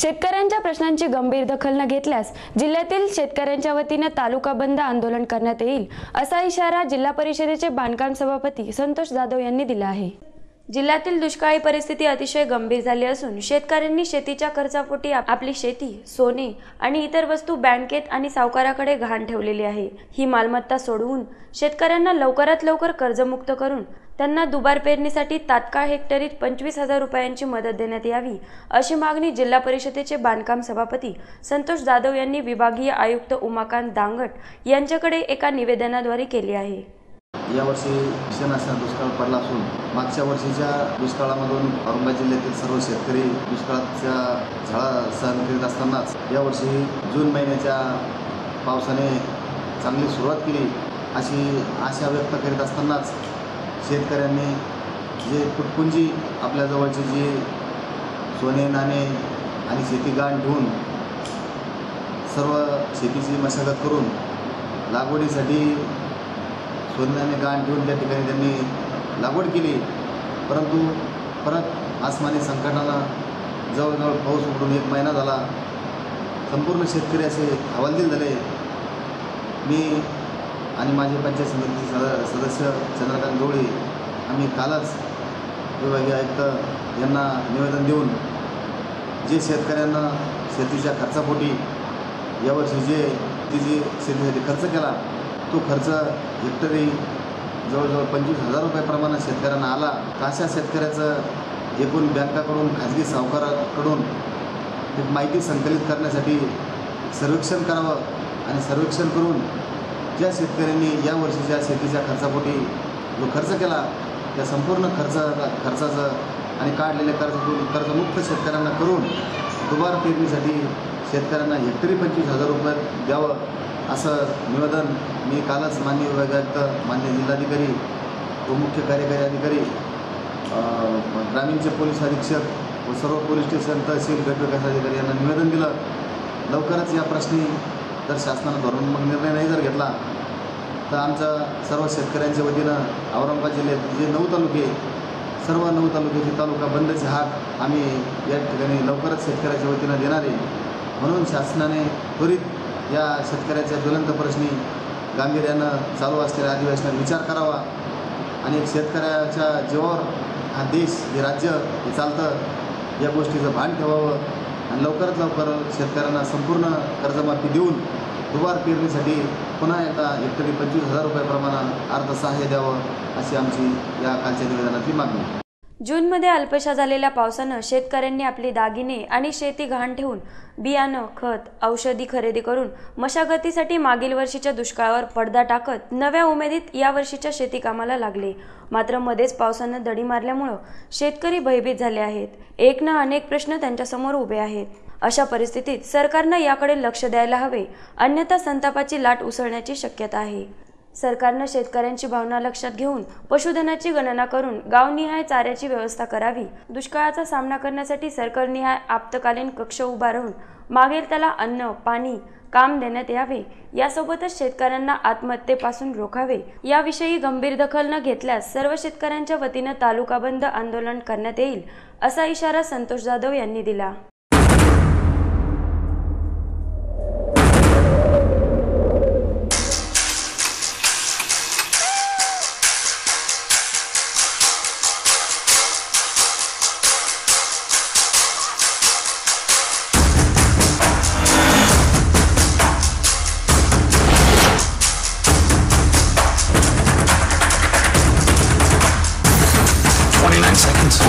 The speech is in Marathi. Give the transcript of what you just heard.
शेतकऱ्यांच्या प्रश्नांची गंभीर दखल न घेतल्यास जिल्ह्यातील शेतकऱ्यांच्या वतीनं तालुका बंद आंदोलन करण्यात येईल असा इशारा जिल्हा परिषदेचे बांधकाम सभापती संतोष जाधव यांनी दिला आहे. जिल्ह्यातील दुष्काळी परिस्थिती अतिशय गंभीर झाली असून शेतकऱ्यांनी शेतीच्या खर्चापोटी आपली शेती सोने आणि इतर वस्तू बँकेत आणि सावकाराकडे घाण ठेवलेली आहे. ही मालमत्ता सोडवून शेतकऱ्यांना लवकरात लवकर कर्जमुक्त करून त्यांना दुबार पेरणीसाठी तात्काळ हेक्टरीत पंचवीस हजार रुपयांची मदत देण्यात यावी अशी मागणी जिल्हा परिषदेचे बांधकाम सभापती संतोष जाधव यांनी विभागीय आयुक्त उमाकांत दांगट यांच्याकडे एका निवेदनाद्वारे केली आहे. यावर्षी भीषण असा दुष्काळ पडला असून मागच्या वर्षीच्या दुष्काळामधून औरंगाबाद जिल्ह्यातील सर्व शेतकरी दुष्काळाच्या झळा सहन करीत असतानाच यावर्षी जून महिन्याच्या पावसाने चांगली सुरुवात केली अशी आशा व्यक्त करीत असतानाच शेतकऱ्यांनी जे कुटपुंजी आपल्या जवळची जी सोने नाणे आणि शेती गाण ठेवून सर्व शेतीची मशागत करून लागवडीसाठी सोन्याने गाण ठेवून त्या ठिकाणी त्यांनी लागवड केली. परंतु परत आसमानी संकटानं जवळजवळ पाऊस उघडून एक महिना झाला. संपूर्ण शेतकरी असे हवालदिल झाले. मी आणि माझे पंचायत समिती सद सदस्य चंद्रकांत गवळी आम्ही कालच विभागीय आयुक्त यांना निवेदन देऊन जे शेतकऱ्यांना शेतीच्या खर्चापोटी यावर्षी जे ती जी शेतीसाठी खर्च केला तो खर्च हेक्टरी जवळजवळ पंचवीस हजार रुपयाप्रमाणे शेतकऱ्यांना आला. तर अशा शेतकऱ्याचं एकूण बँकाकडून खाजगी सावकाराकडून माहिती संकलित करण्यासाठी सर्वेक्षण करावं आणि सर्वेक्षण करून ज्या शेतकऱ्यांनी या वर्षीच्या शेतीच्या खर्चापोटी जो खर्च केला त्या संपूर्ण खर्च खर्चाचं आणि काढलेल्या कर्जातून कर्जमुक्त शेतकऱ्यांना करून दुबार पेरणीसाठी शेतकऱ्यांना हेक्टरी पंचवीस हजार रुपये द्यावं. असं निवेदन मी कालच मान्य विभागात मान्य जिल्हाधिकारी व मुख्य कार्यकारी अधिकारी ग्रामीणचे पोलीस अधीक्षक व सर्व पोलीस स्टेशन तहसील गटविकास अधिकारी यांना निवेदन दिलं. लवकरच या प्रश्नी जर शासनानं धोरणात्मक निर्णय नाही जर घेतला तर आमच्या सर्व शेतकऱ्यांच्या वतीनं औरंगाबाद जिल्ह्यात जे नऊ तालुके सर्व नऊ तालुक्याचे तालुका बंदचे हात आम्ही या ठिकाणी लवकरच शेतकऱ्याच्या वतीनं देणार आहे. म्हणून शासनाने त्वरित या शेतकऱ्याच्या ज्वलंत प्रश्नी गांभीर्यानं चालू असलेल्या अधिवेशनात विचार करावा. आणि शेतकऱ्याच्या जीवावर हा देश हे राज्य हे चालतं या गोष्टीचं भान ठेवावं. आणि लवकरात लवकर शेतकऱ्यांना संपूर्ण कर्जमाफी देऊन दुबार पेरणीसाठी पुन्हा एकदा हेक्टरी पंचवीस हजार रुपयाप्रमाणे अर्थसहाय्य द्यावं अशी आमची या कालच्या निवेदनातली मागणी जूनमध्ये अल्पशा झालेल्या पावसानं शेतकऱ्यांनी आपली दागिने आणि शेती घाण ठेवून बियाणं खत औषधी खरेदी करून मशागतीसाठी मागील वर्षीच्या दुष्काळावर पडदा टाकत नव्या उमेदीत या वर्षीच्या शेती कामाला लागले. मात्र मध्येच पावसानं दडी मारल्यामुळं शेतकरी भयभीत झाले आहेत. एक ना अनेक प्रश्न त्यांच्यासमोर उभे आहेत. अशा परिस्थितीत सरकारनं याकडे लक्ष द्यायला हवे अन्यथा संतापाची लाट उसळण्याची शक्यता आहे. सरकारनं शेतकऱ्यांची भावना लक्षात घेऊन पशुधनाची गणना करून गावनिहाय चाऱ्याची व्यवस्था करावी. दुष्काळाचा सामना करण्यासाठी सरकारनिहाय आपत्कालीन कक्ष उभा राहून मागेल त्याला अन्न पाणी काम देण्यात यावे. यासोबतच शेतकऱ्यांना आत्महत्येपासून रोखावे. याविषयी गंभीर दखल न घेतल्यास सर्व शेतकऱ्यांच्या वतीनं तालुका बंद आंदोलन करण्यात येईल असा इशारा संतोष जाधव यांनी दिला. seconds.